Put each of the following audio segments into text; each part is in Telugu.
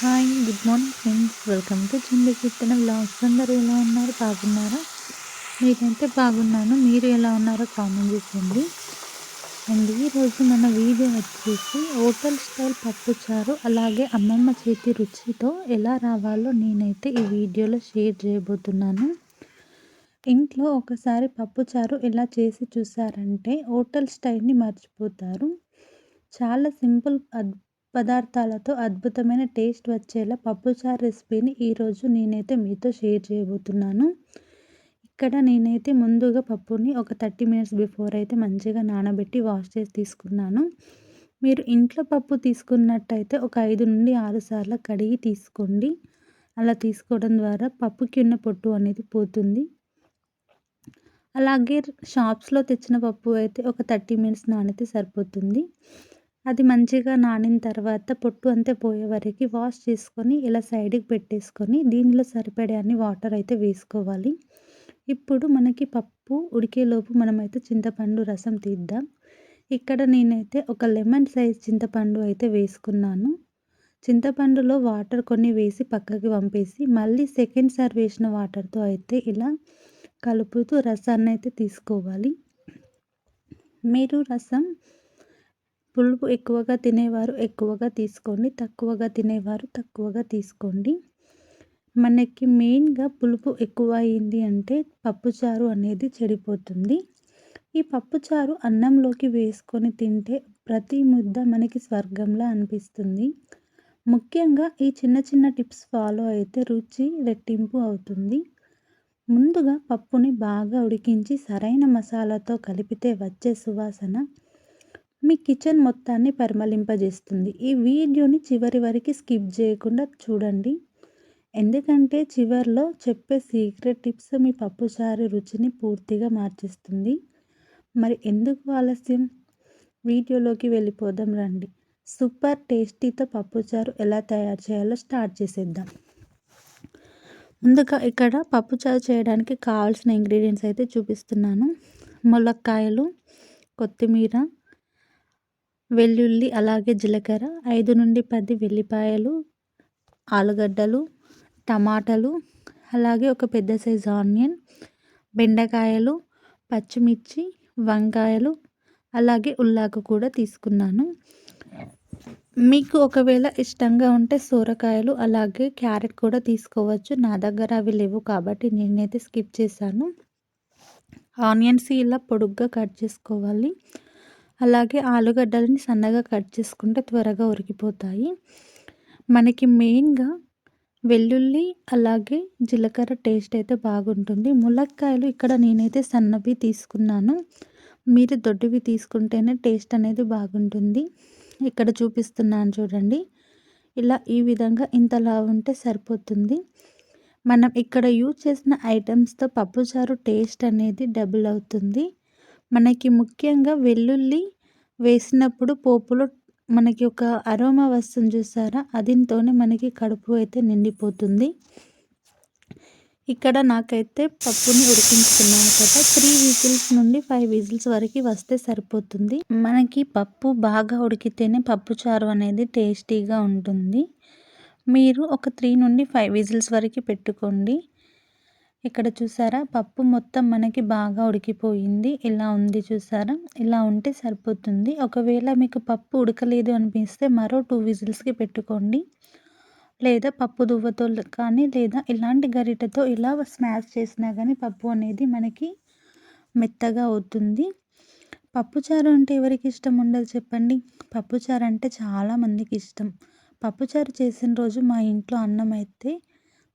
Hi good morning friends. Welcome to చిండి చిత్తన బ్లాగ్స్ అందరూ ఎలా ఉన్నారు? బాగున్నారా? నేనైతే బాగున్నాను. మీరు ఎలా ఉన్నారో కామెంట్ చేసేయండి. అండ్ ఈరోజు మన వీడియో వచ్చేసి హోటల్ స్టైల్ పప్పుచారు అలాగే అమ్మమ్మ చేతి రుచితో ఎలా రావాలో నేనైతే ఈ వీడియోలో షేర్ చేయబోతున్నాను. ఇంట్లో ఒకసారి పప్పుచారు ఎలా చేసి చూసారంటే హోటల్ స్టైల్ని మర్చిపోతారు. చాలా సింపుల్ పదార్థాలతో అద్భుతమైన టేస్ట్ వచ్చేలా పప్పుచారు రెసిపీని ఈరోజు నేనైతే మీతో షేర్ చేయబోతున్నాను. ఇక్కడ నేనైతే ముందుగా పప్పుని ఒక థర్టీ మినిట్స్ బిఫోర్ అయితే మంచిగా నానబెట్టి వాష్ చేసి తీసుకున్నాను. మీరు ఇంట్లో పప్పు తీసుకున్నట్టయితే ఒక ఐదు నుండి ఆరు సార్లు కడిగి తీసుకోండి. అలా తీసుకోవడం ద్వారా పప్పుకి ఉన్న పొట్టు అనేది పోతుంది. అలాగే షాప్స్లో తెచ్చిన పప్పు అయితే ఒక థర్టీ మినిట్స్ నానితే సరిపోతుంది. అది మంచిగా నానిన తర్వాత పొట్టు అంతే పోయే వరకు వాష్ చేసుకొని ఇలా సైడ్కి పెట్టేసుకొని దీనిలో సరిపడే అన్ని వాటర్ అయితే వేసుకోవాలి. ఇప్పుడు మనకి పప్పు ఉడికేలోపు మనమైతే చింతపండు రసం తీద్దాం. ఇక్కడ నేనైతే ఒక లెమన్ సైజ్ చింతపండు అయితే వేసుకున్నాను. చింతపండులో వాటర్ కొన్ని వేసి పక్కకి పంపేసి మళ్ళీ సెకండ్ సార్ వేసిన వాటర్తో అయితే ఇలా కలుపుతూ రసాన్ని అయితే తీసుకోవాలి. మీరు రసం పులుపు ఎక్కువగా తినేవారు ఎక్కువగా తీసుకోండి. తక్కువగా తినేవారు తక్కువగా తీసుకోండి. మనకి మెయిన్గా పులుపు ఎక్కువ అయింది అంటే పప్పుచారు అనేది చెడిపోతుంది. ఈ పప్పుచారు అన్నంలోకి వేసుకొని తింటే ప్రతి ముద్ద మనకి స్వర్గంలా అనిపిస్తుంది. ముఖ్యంగా ఈ చిన్న చిన్న టిప్స్ ఫాలో అయితే రుచి రెట్టింపు అవుతుంది. ముందుగా పప్పుని బాగా ఉడికించి సరైన మసాలాతో కలిపితే వచ్చే సువాసన మీ కిచెన్ మొత్తాన్ని పరిమళింపజేస్తుంది. ఈ వీడియోని చివరి వరకు స్కిప్ చేయకుండా చూడండి. ఎందుకంటే చివరిలో చెప్పే సీక్రెట్ టిప్స్ మీ పప్పుచారు రుచిని పూర్తిగా మార్చేస్తుంది. మరి ఎందుకు ఆలస్యం? వీడియోలోకి వెళ్ళిపోదాం రండి. సూపర్ టేస్టీతో పప్పుచారు ఎలా తయారు చేయాలో స్టార్ట్ చేసేద్దాం. ముందుగా ఇక్కడ పప్పుచారు చేయడానికి కావాల్సిన ఇంగ్రీడియంట్స్ అయితే చూపిస్తున్నాను. ములక్కాయలు కొత్తిమీర వెల్లుల్లి అలాగే జీలకర్ర ఐదు నుండి పది వెల్లిపాయలు ఆలుగడ్డలు టమాటాలు అలాగే ఒక పెద్ద సైజు ఆనియన్ బెండకాయలు పచ్చిమిర్చి వంకాయలు అలాగే ఉల్లాకు కూడా తీసుకున్నాను. మీకు ఒకవేళ ఇష్టంగా ఉంటే సోరకాయలు అలాగే క్యారెట్ కూడా తీసుకోవచ్చు. నా దగ్గర అవి లేవు కాబట్టి నేనైతే స్కిప్ చేశాను. ఆనియన్స్ ఇలా పొడుగ్గా కట్ చేసుకోవాలి. అలాగే ఆలుగడ్డలని సన్నగా కట్ చేసుకుంటే త్వరగా ఉరికిపోతాయి మనకి మెయిన్గా వెల్లుల్లి అలాగే జీలకర్ర టేస్ట్ అయితే బాగుంటుంది. ములక్కాయలు ఇక్కడ నేనైతే సన్నవి తీసుకున్నాను. మీరు దొడ్డివి తీసుకుంటేనే టేస్ట్ అనేది బాగుంటుంది. ఇక్కడ చూపిస్తున్నాను చూడండి. ఇలా ఈ విధంగా ఇంతలా ఉంటే సరిపోతుంది. మనం ఇక్కడ యూజ్ చేసిన ఐటమ్స్తో పప్పుచారు టేస్ట్ అనేది డబుల్ అవుతుంది. మనకి ముఖ్యంగా వెల్లుల్లి వేసినప్పుడు పోపులో మనకి ఒక అరోమా వస్తుంది చూసారా? అదితోనే మనకి కడుపు అయితే నిండిపోతుంది. ఇక్కడ నాకైతే పప్పుని ఉడికించుకున్నాను కదా త్రీ విజిల్స్ నుండి ఫైవ్ విజిల్స్ వరకు వస్తే సరిపోతుంది. మనకి పప్పు బాగా ఉడికితేనే పప్పు చారు అనేది టేస్టీగా ఉంటుంది. మీరు ఒక త్రీ నుండి ఫైవ్ విజిల్స్ వరకు పెట్టుకోండి. ఇక్కడ చూసారా? పప్పు మొత్తం మనకి బాగా ఉడికిపోయింది. ఇలా ఉంది చూసారా? ఇలా ఉంటే సరిపోతుంది. ఒకవేళ మీకు పప్పు ఉడకలేదు అనిపిస్తే మరో టూ విజిల్స్కి పెట్టుకోండి. లేదా పప్పు దువ్వతో కానీ లేదా ఇలాంటి గరిటెతో ఇలా స్మాష్ చేసినా కానీ పప్పు అనేది మనకి మెత్తగా అవుతుంది. పప్పుచారు అంటే ఎవరికి ఇష్టం ఉండదు చెప్పండి. పప్పుచారు అంటే చాలామందికి ఇష్టం. పప్పుచారు చేసిన రోజు మా ఇంట్లో అన్నం అయితే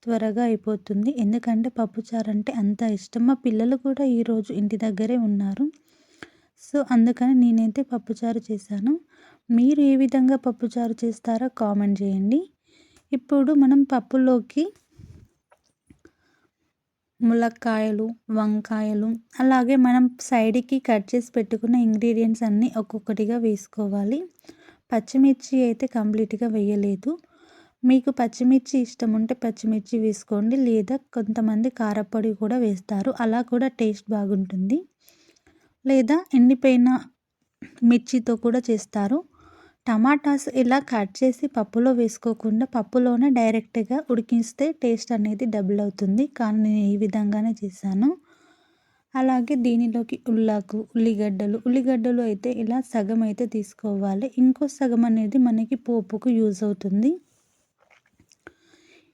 త్వరగా అయిపోతుంది. ఎందుకంటే పప్పుచారు అంటే అంత ఇష్టం. మా పిల్లలు కూడా ఈరోజు ఇంటి దగ్గరే ఉన్నారు. సో అందుకని నేనైతే పప్పుచారు చేశాను. మీరు ఏ విధంగా పప్పుచారు చేస్తారో కామెంట్ చేయండి. ఇప్పుడు మనం పప్పులోకి ములక్కాయలు వంకాయలు అలాగే మనం సైడ్కి కట్ చేసి పెట్టుకున్న ఇంగ్రీడియంట్స్ అన్నీ ఒక్కొక్కటిగా వేసుకోవాలి. పచ్చిమిర్చి అయితే కంప్లీట్గా వేయలేదు. మీకు పచ్చిమిర్చి ఇష్టం ఉంటే పచ్చిమిర్చి వేసుకోండి లేదా కొంతమంది కారపొడి కూడా వేస్తారు. అలా కూడా టేస్ట్ బాగుంటుంది. లేదా ఎండిపోయిన మిర్చితో కూడా చేస్తారు. టమాటాస్ ఇలా కట్ చేసి పప్పులో వేసుకోకుండా పప్పులోనే డైరెక్ట్గా ఉడికిస్తే టేస్ట్ అనేది డబుల్ అవుతుంది. కానీ నేను ఈ విధంగానే చేశాను. అలాగే దీనిలోకి ఉల్లాకు ఉల్లిగడ్డలు. ఉల్లిగడ్డలు అయితే ఇలా సగం అయితే తీసుకోవాలి. ఇంకో సగం అనేది మనకి పోపుకు యూజ్ అవుతుంది.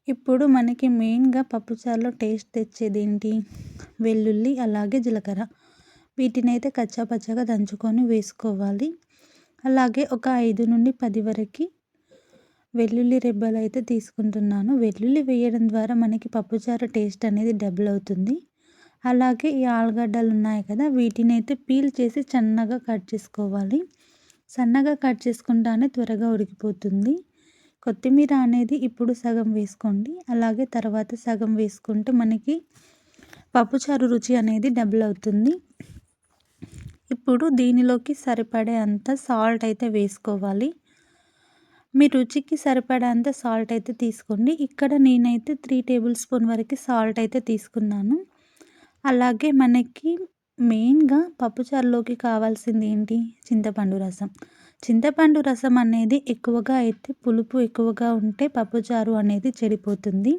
ఇప్పుడు మనకి మెయిన్గా పప్పుచారులో టేస్ట్ తెచ్చేది ఏంటి వెల్లుల్లి అలాగే జీలకర్ర. వీటిని అయితే కచ్చా దంచుకొని వేసుకోవాలి. అలాగే ఒక ఐదు నుండి పది వరకు వెల్లుల్లి రెబ్బలు అయితే తీసుకుంటున్నాను. వెల్లుల్లి వేయడం ద్వారా మనకి పప్పుచారు టేస్ట్ అనేది డబుల్ అవుతుంది. అలాగే ఈ ఆలుగడ్డలు ఉన్నాయి కదా వీటిని అయితే పీల్ చేసి సన్నగా కట్ చేసుకోవాలి. సన్నగా కట్ చేసుకుంటానే త్వరగా ఉడికిపోతుంది. కొత్తిమీర అనేది ఇప్పుడు సగం వేసుకోండి. అలాగే తర్వాత సగం వేసుకుంటే మనకి పప్పుచారు రుచి అనేది డబుల్ అవుతుంది. ఇప్పుడు దీనిలోకి సరిపడే అంత సాల్ట్ అయితే వేసుకోవాలి. మీ రుచికి సరిపడేంత సాల్ట్ అయితే తీసుకోండి. ఇక్కడ నేనైతే త్రీ టేబుల్ స్పూన్ వరకు సాల్ట్ అయితే తీసుకున్నాను. అలాగే మనకి మెయిన్గా పప్పుచారులోకి కావాల్సింది ఏంటి? చింతపండు రసం. చింతపండు రసం అనేది ఎక్కువగా అయితే పులుపు ఎక్కువగా ఉంటే పప్పుచారు అనేది చెడిపోతుంది.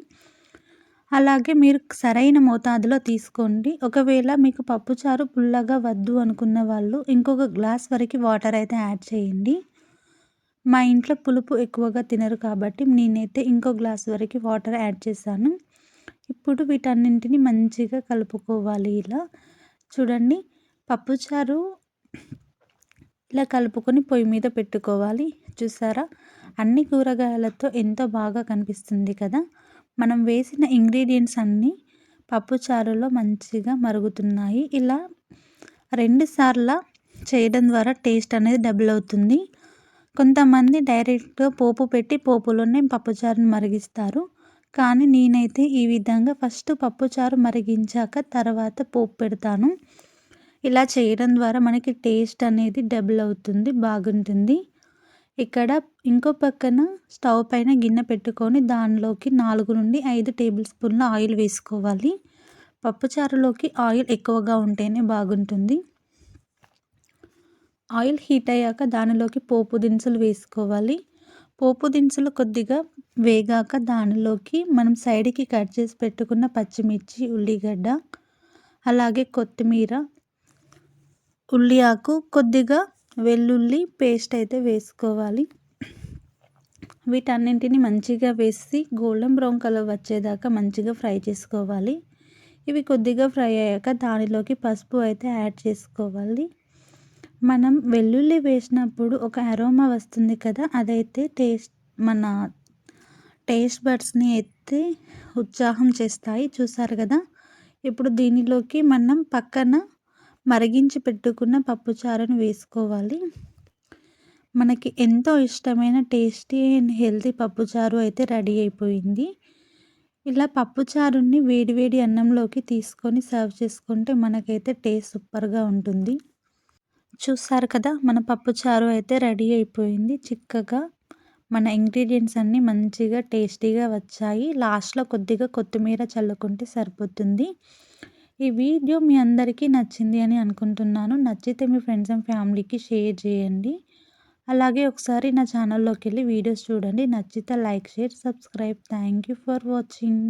అలాగే మీరు సరైన మోతాదులో తీసుకోండి. ఒకవేళ మీకు పప్పుచారు పుల్లగా వద్దు అనుకున్న వాళ్ళు ఇంకొక గ్లాస్ వరకు వాటర్ అయితే యాడ్ చేయండి. మా ఇంట్లో పులుపు ఎక్కువగా తినరు కాబట్టి నేనైతే ఇంకో గ్లాస్ వరకు వాటర్ యాడ్ చేశాను. ఇప్పుడు వీటన్నింటిని మంచిగా కలుపుకోవాలి ఇలా. చూడండి పప్పుచారు ఇలా కలుపుకొని పొయ్యి మీద పెట్టుకోవాలి. చూసారా? అన్ని కూరగాయలతో ఎంతో బాగా కనిపిస్తుంది కదా? మనం వేసిన ఇంగ్రీడియంట్స్ అన్నీ పప్పుచారులో మంచిగా మరుగుతున్నాయి. ఇలా రెండు సార్లు చేయడం ద్వారా టేస్ట్ అనేది డబుల్ అవుతుంది. కొంతమంది డైరెక్ట్గా పోపు పెట్టి పోపులోనే పప్పుచారుని మరిగిస్తారు. కానీ నేనైతే ఈ విధంగా ఫస్ట్ పప్పుచారు మరిగించాక తర్వాత పోపు పెడతాను. ఇలా చేయడం ద్వారా మనకి టేస్ట్ అనేది డబుల్ అవుతుంది బాగుంటుంది. ఇక్కడ ఇంకో పక్కన స్టవ్ పైన గిన్నె పెట్టుకొని దానిలోకి నాలుగు నుండి ఐదు టేబుల్ స్పూన్ల ఆయిల్ వేసుకోవాలి. పప్పుచారులోకి ఆయిల్ ఎక్కువగా ఉంటేనే బాగుంటుంది. ఆయిల్ హీట్ అయ్యాక దానిలోకి పోపు దినుసులు వేసుకోవాలి. పోపు దినుసులు కొద్దిగా వేగాక దానిలోకి మనం సైడ్కి కట్ చేసి పెట్టుకున్న పచ్చిమిర్చి ఉల్లిగడ్డ అలాగే కొత్తిమీర ఉల్లి ఆకు కొద్దిగా వెల్లుల్లి పేస్ట్ అయితే వేసుకోవాలి. వీటన్నింటిని మంచిగా వేసి గోల్డెన్ బ్రౌన్ కలర్ వచ్చేదాకా మంచిగా ఫ్రై చేసుకోవాలి. ఇవి కొద్దిగా ఫ్రై అయ్యాక దానిలోకి పసుపు అయితే యాడ్ చేసుకోవాలి. మనం వెల్లుల్లి వేసినప్పుడు ఒక అరోమా వస్తుంది కదా అదైతే టేస్ట్ మన టేస్ట్ బడ్స్ని అయితే ఉత్సాహం చేస్తాయి. చూసారు కదా? ఇప్పుడు దీనిలోకి మనం పక్కన మరిగించి పెట్టుకున్న పప్పుచారును వేసుకోవాలి. మనకి ఎంతో ఇష్టమైన టేస్టీ అండ్ హెల్తీ పప్పుచారు అయితే రెడీ అయిపోయింది. ఇలా పప్పుచారుని వేడివేడి అన్నంలోకి తీసుకొని సర్వ్ చేసుకుంటే మనకైతే టేస్ట్ సూపర్గా ఉంటుంది. చూసారు కదా మన పప్పు చారు అయితే రెడీ అయిపోయింది. చిక్కగా మన ఇంగ్రీడియంట్స్ అన్నీ మంచిగా టేస్టీగా వచ్చాయి. లాస్ట్లో కొద్దిగా కొత్తిమీర చల్లుకుంటే సరిపోతుంది. ఈ వీడియో మీ అందరికీ నచ్చింది అని అనుకుంటున్నాను. నచ్చితే మీ ఫ్రెండ్స్ అండ్ ఫ్యామిలీకి షేర్ చేయండి. అలాగే ఒకసారి నా ఛానల్లోకి వెళ్ళి వీడియోస్ చూడండి. నచ్చితే like share subscribe. Thank you for watching.